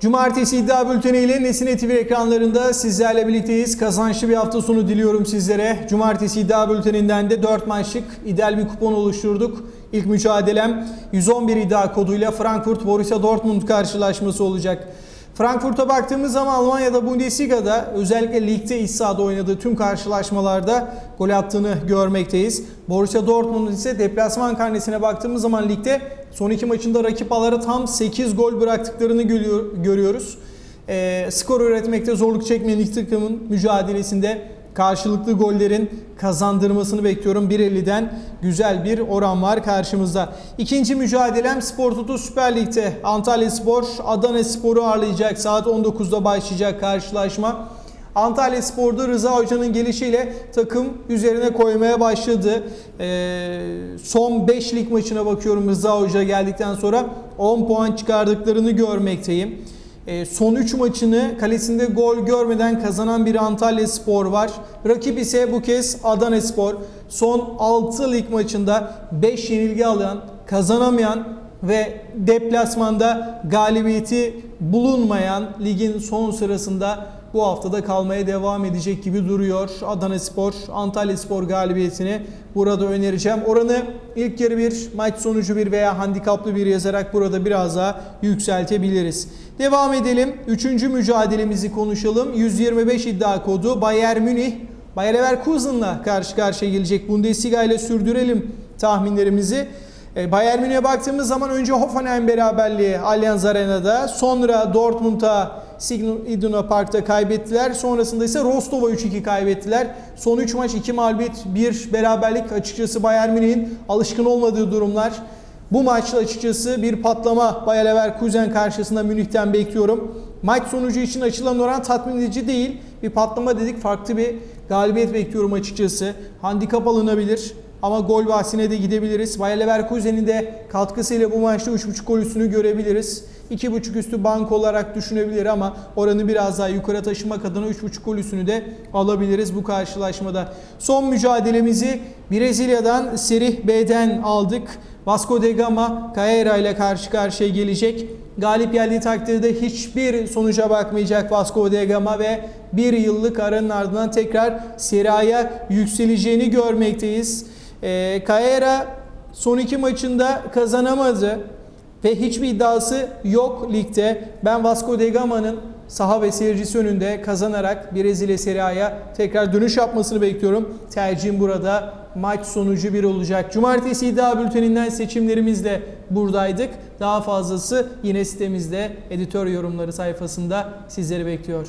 Cumartesi iddia bülteni ile Nesine TV ekranlarında sizlerle birlikteyiz. Kazançlı bir hafta sonu diliyorum sizlere. Cumartesi iddia bülteninden de 4 maçlık ideal bir kupon oluşturduk. İlk mücadelem 111 iddia koduyla Frankfurt Borussia Dortmund karşılaşması olacak. Frankfurt'a baktığımız zaman Almanya'da Bundesliga'da özellikle ligde iç sahada oynadığı tüm karşılaşmalarda gol attığını görmekteyiz. Borussia Dortmund ise deplasman karnesine baktığımız zaman ligde son iki maçında rakip tam 8 gol bıraktıklarını görüyor- görüyoruz. Ee, skor üretmekte zorluk çekmeyen iki takımın mücadelesinde karşılıklı gollerin kazandırmasını bekliyorum. 1.50'den güzel bir oran var karşımızda. İkinci mücadelem Spor Toto Süper Lig'de Antalya Spor Adana Spor'u ağırlayacak. Saat 19'da başlayacak karşılaşma. Antalya Spor'da Rıza Hoca'nın gelişiyle takım üzerine koymaya başladı. Ee, son 5 lig maçına bakıyorum Rıza Hoca geldikten sonra 10 puan çıkardıklarını görmekteyim. E, Son 3 maçını kalesinde gol görmeden kazanan bir Antalya Spor var. Rakip ise bu kez Adana Spor. Son 6 lig maçında 5 yenilgi alan, kazanamayan ve deplasmanda galibiyeti bulunmayan ligin son sırasında bu haftada kalmaya devam edecek gibi duruyor. Adana Spor, Antalya Spor galibiyetini burada önereceğim. Oranı ilk yarı bir, maç sonucu bir veya handikaplı bir yazarak burada biraz daha yükseltebiliriz. Devam edelim. Üçüncü mücadelemizi konuşalım. 125 iddia kodu Bayern Münih Bayer Leverkusen'la karşı karşıya gelecek. Bundesliga ile sürdürelim tahminlerimizi. E, Bayern Münih'e baktığımız zaman önce Hoffenheim beraberliği Allianz Arena'da, sonra Dortmund'a Signal Iduna Park'ta kaybettiler. Sonrasında ise Rostov'a 3-2 kaybettiler. Son 3 maç 2 mağlubiyet, 1 beraberlik açıkçası Bayern Münih'in alışkın olmadığı durumlar. Bu maçta açıkçası bir patlama Bayer Leverkusen karşısında Münih'ten bekliyorum. Maç sonucu için açılan oran tatmin edici değil. Bir patlama dedik farklı bir galibiyet bekliyorum açıkçası. Handikap alınabilir. Ama gol bahsine de gidebiliriz. Bayer Leverkusen'in de katkısıyla bu maçta 3.5 gol üstünü görebiliriz. 2.5 üstü bank olarak düşünebilir ama oranı biraz daha yukarı taşımak adına 3.5 gol üstünü de alabiliriz bu karşılaşmada. Son mücadelemizi Brezilya'dan Serih B'den aldık. Vasco da Gama Caeira ile karşı karşıya gelecek. Galip geldiği takdirde hiçbir sonuca bakmayacak Vasco da Gama ve bir yıllık aranın ardından tekrar Serie A'ya yükseleceğini görmekteyiz. E, son iki maçında kazanamadı ve hiçbir iddiası yok ligde. Ben Vasco da Gama'nın saha ve seyircisi önünde kazanarak Brezilya Serie A'ya tekrar dönüş yapmasını bekliyorum. Tercihim burada maç sonucu bir olacak. Cumartesi iddia bülteninden seçimlerimizle buradaydık. Daha fazlası yine sitemizde editör yorumları sayfasında sizleri bekliyor.